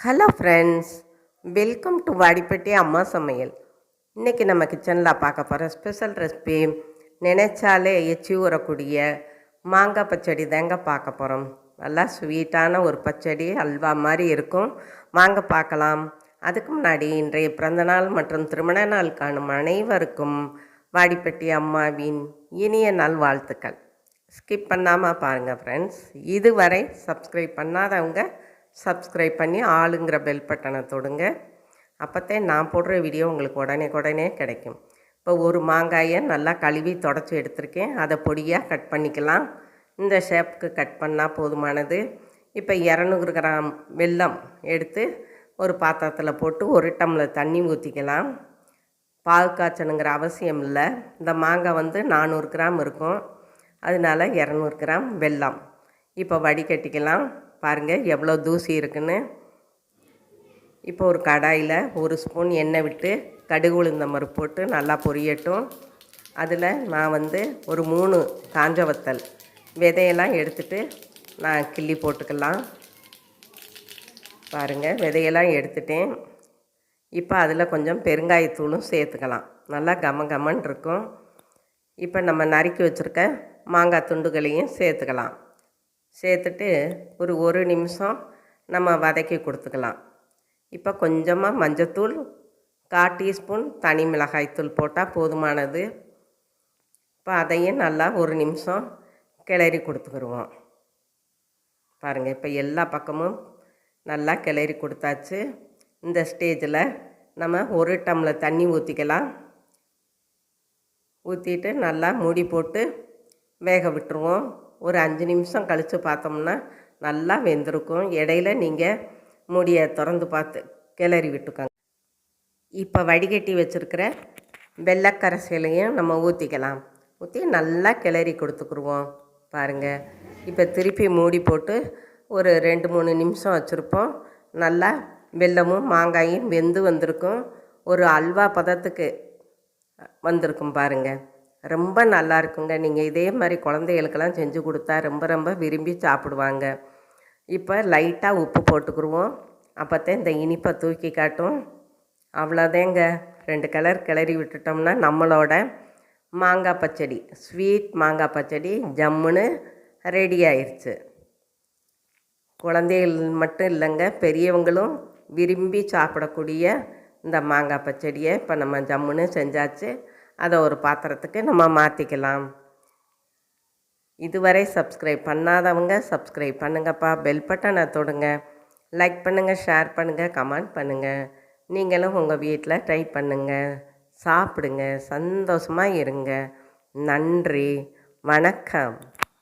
Hello friends welcome to Vadipatti அம்மா சமையல் இன்றைக்கி நம்ம கிச்சனில் பார்க்க போகிற ஸ்பெஷல் ரெசிபி நினைச்சாலே எச்சி ஊறக்கூடிய மாங்காய் பச்சடி தாங்க பார்க்க போகிறோம் நல்லா ஸ்வீட்டான ஒரு பச்சடி அல்வா மாதிரி இருக்கும். வாங்க பார்க்கலாம். அதுக்கு முன்னாடி இன்றைய பிறந்தநாள் மற்றும் திருமண நாள் காணும் அனைவருக்கும் வாடிப்பட்டி அம்மாவின் இனிய நாள் வாழ்த்துக்கள். ஸ்கிப் பண்ணாமல் பாருங்கள் ஃப்ரெண்ட்ஸ் இதுவரை சப்ஸ்கிரைப் பண்ணாதவங்க சப்ஸ்கிரைப் பண்ணி ஆளுங்கிற பெல் பட்டனை தொடுங்க. அப்போத்தே நான் போடுற வீடியோ உங்களுக்கு உடனே உடனே கிடைக்கும். இப்போ ஒரு மாங்காயை நல்லா கழுவி தொடச்சி எடுத்திருக்கேன். அதை பொடியாக கட் பண்ணிக்கலாம். இந்த ஷேப்புக்கு கட் பண்ணால் போதுமானது. இப்போ இரநூறு கிராம் வெல்லம் எடுத்து ஒரு பாத்திரத்தில் போட்டு ஒரு டம்ளர் தண்ணி ஊற்றிக்கலாம் பால் காய்ச்சணுங்கிற அவசியம் இல்லை. இந்த மாங்காய் வந்து நானூறு கிராம் இருக்கும். அதனால இரநூறு கிராம் வெல்லம். இப்போ வடிகட்டிக்கலாம். பாருங்கள் எவ்வளோ தூசி இருக்குன்னு. இப்போ ஒரு கடாயில் ஒரு ஸ்பூன் எண்ணெய் விட்டு கடுகு உளுந்த மறுப்பு போட்டு நல்லா பொரியட்டும். அதில் நான் வந்து ஒரு மூணு காஞ்ச வத்தல் விதையெல்லாம் எடுத்துகிட்டு நான் கிள்ளி போட்டுக்கலாம். பாருங்கள் விதையெல்லாம் எடுத்துட்டேன். இப்போ அதில் கொஞ்சம் பெருங்காயத்தூளும் சேர்த்துக்கலாம். நல்லா கம கமன் இருக்கும். இப்போ நம்ம நறுக்கி வச்சுருக்க மாங்காய் துண்டுகளையும் சேர்த்துக்கலாம். சேர்த்துட்டு ஒரு ஒரு நிமிஷம் நம்ம வதக்கி கொடுத்துக்கலாம். இப்போ கொஞ்சமாக மஞ்சத்தூள் கால் டீஸ்பூன் தனி மிளகாய்த்தூள் போட்டால் போதுமானது. இப்போ அதையும் நல்லா ஒரு நிமிஷம் கிளறி கொடுத்துக்கிடுவோம் பாருங்கள் இப்போ எல்லா பக்கமும் நல்லா கிளறி கொடுத்தாச்சு. இந்த ஸ்டேஜில் நம்ம ஒரு டம்ளர் தண்ணி ஊற்றிக்கலாம் ஊற்றிட்டு நல்லா மூடி போட்டு வேக விட்டுருவோம். ஒரு அஞ்சு நிமிஷம் கழித்து பார்த்தோம்னா நல்லா வெந்திருக்கும். இடையில நீங்கள் மூடியை திறந்து பார்த்து கிளறி விட்டுக்கோங்க. இப்போ வடிகட்டி வச்சுருக்கிற வெள்ளக்கரசையிலையும் நம்ம ஊற்றிக்கலாம் ஊற்றி நல்லா கிளறி கொடுத்துக்குருவோம். பாருங்கள் இப்போ திருப்பி மூடி போட்டு ஒரு ரெண்டு மூணு நிமிஷம் வச்சுருப்போம். நல்லா வெல்லமும் மாங்காயும் வெந்து வந்திருக்கும். ஒரு அல்வா பதத்துக்கு வந்திருக்கும் பாருங்கள் ரொம்ப நல்லா இருக்குங்க நீங்கள் இதே மாதிரி குழந்தைகளுக்கெல்லாம் செஞ்சு கொடுத்தா ரொம்ப ரொம்ப விரும்பி சாப்பிடுவாங்க. இப்போ லைட்டாக உப்பு போட்டுக்குருவோம். அப்போத்தான் இந்த இனிப்பை தூக்கி காட்டும். அவ்வளோதேங்க. ரெண்டு கலர் கிளறி விட்டுட்டோம்னா நம்மளோட மாங்காய் பச்சடி ஸ்வீட் மாங்காய் பச்சடி ஜம்முன்னு ரெடி ஆயிடுச்சு குழந்தைகள் மட்டும் இல்லைங்க பெரியவங்களும் விரும்பி சாப்பிடக்கூடிய இந்த மாங்காய் பச்சடியை இப்போ நம்ம ஜம்முன்னு செஞ்சாச்சு. அதை ஒரு பாத்திரத்துக்கு நம்ம மாற்றிக்கலாம் இதுவரை சப்ஸ்கிரைப் பண்ணாதவங்க சப்ஸ்கிரைப் பண்ணுங்கப்பா. பெல் பட்டனை தொடுங்க. லைக் பண்ணுங்கள் ஷேர் பண்ணுங்கள் கமெண்ட் பண்ணுங்கள் நீங்களும் உங்கள் வீட்டில் ட்ரை பண்ணுங்கள் சாப்பிடுங்க. சந்தோஷமாக இருங்க. நன்றி. வணக்கம்.